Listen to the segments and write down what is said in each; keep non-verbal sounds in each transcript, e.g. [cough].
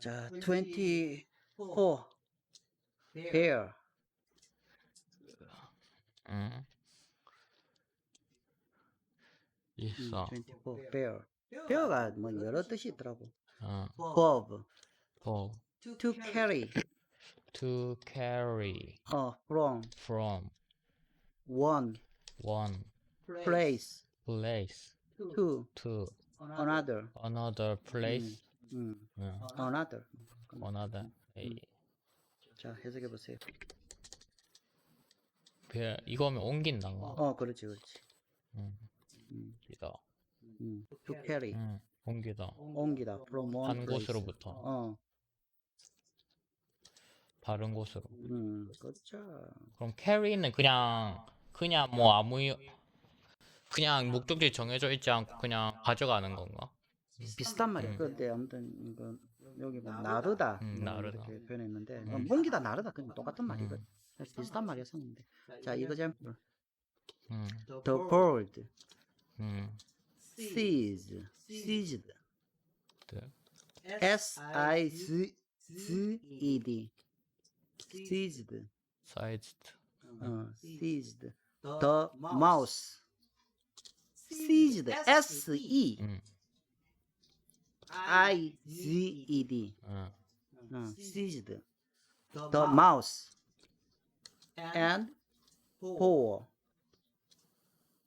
자, 24 bear. 응. 있어. 24 bear. bear가 뭐 여러 뜻이 있더라고. 어. above, 어. to carry, To carry [coughs] 어, from from one one place place to to another. another place. 음, 응. another. another. 에이. 자, 해석해 보세요. 배 이거면 옮긴다는 거. 어, 그렇지, 그렇지. 응. 음, 옮기다. 음, to carry, 응. 옮기다. 옮기다. from one 한 place. 곳으로부터 어, 다른 곳으로. 음, 그렇죠. 그럼 carry는 그냥 그냥 뭐 아무 이- 그냥 목적지 정해져 있지 않고 그냥 가져가는 건가? 비슷한 말이야. 음. 그런데 아무튼 이거 여기 뭐 나르다, 음, 뭐 나르다. 이렇게 표현했는데 음. 어, 몽기다 나르다 그냥 똑같은 말이거든. 음. 그래서 비슷한 말이야 썼는데. 자, 이거 잼플. 응. The bird 응. sees, seized, 네. S I Z Z E D, seized, sized. 어, seized. The mouse seized, S E 응. I Z E D, 응. 어, seized. The mouse and bore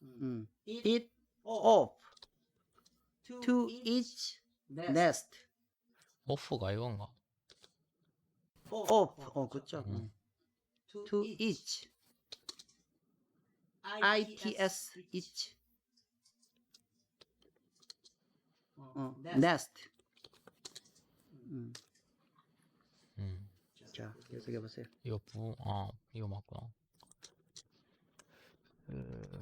음, it off to each nest. 오프가 이건가? off, 어, 그쵸. 음. 음. to each, I-T-S, each. 어, nest. 음, 응. 자, 계속해 보세요. 이거 부, 아, 이거 맞구나. 그,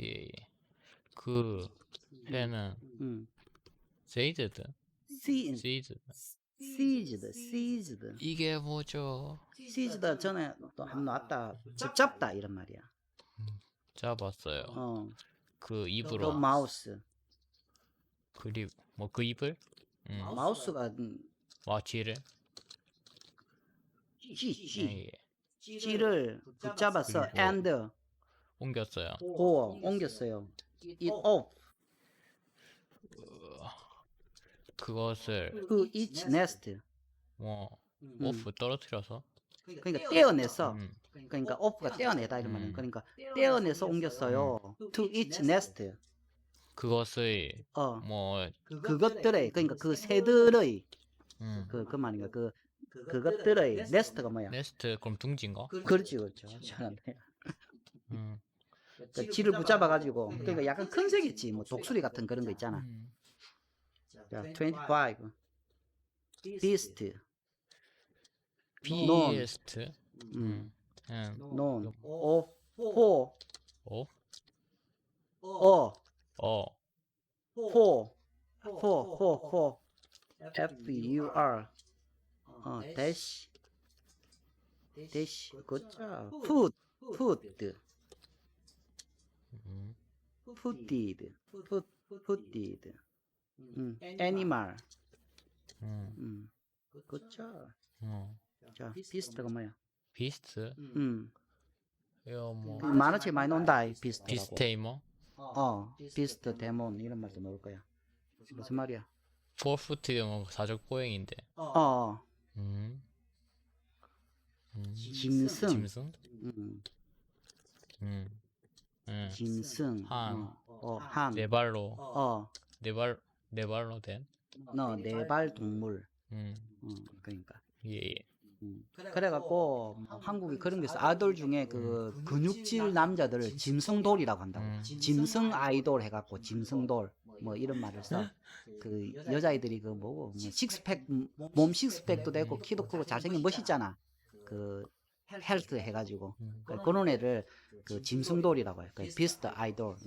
예, 예. 그, 해는, 음, seized, see, seized. seized, seized. 이게 뭐죠? seized 전에 또 한번 나왔다. 붙잡다 이런 말이야. 잡았어요. 어, 그 입으로, mouse. 그립, 뭐그 입을? 응. 마우스가 음, 와, 쥐를? G, G, 예, 예. G를 붙잡아서 그리고 and 옮겼어요. 고 옮겼어요. it off 그것을, to each nest. 뭐, 음, 오프 떨어뜨려서, 그러니까 떼어내서 음, 그러니까 off가 떼어내다 이런 말은 음. 그러니까 떼어내서 옮겼어요. to each nest. 그것의, 어 뭐, 그것들의 그러니까 그 새들의 음, 그 그 말인가 그 그것들의 nest가 뭐야? 네스트, 그럼 둥지인가? 그렇지 그렇죠. 잘한다. 음. 그 쥐를 붙잡아 가지고 그러니까 약간 큰 색이지 뭐 독수리 같은 그런 거 있잖아. 음. 자, 25 beast 비에스트. 음, 음. known f u r 어 dash dash 그죠 food food 음. fooded food fooded 음 animal 음. 음 어. 자 beast가 뭐야 비스트. 음 이거 뭐그 만화책 많이 논다 이 beast라고 비스테이머. 어 beast 데몬 이런 말도 나올 거야 무슨 말이야 포프트 뭐 사적 보행인데. 어 음. 음. 짐승 짐승? 음. 음. 음. 짐승 한. 어, 어, 한네 발로 어, 네 발 네 발로 된. 너 네발 동물. 음. 음, 그러니까. 예. 예. 음. 그래갖고 한국이 그런 게 있어. 아이돌 중에 그 근육질 남자들을 짐승돌이라고 한다고. 음. 짐승 아이돌 해갖고 짐승돌 뭐 이런 말을 써. 그 여자애들이 그 뭐고 뭐 식스팩 몸 식스팩도 되고 키도 크고 잘생긴 멋있잖아. 그 헬스 해가지고 음. 그 그런 애를 그 짐승돌이라고 해요. 그 비스트 아이돌.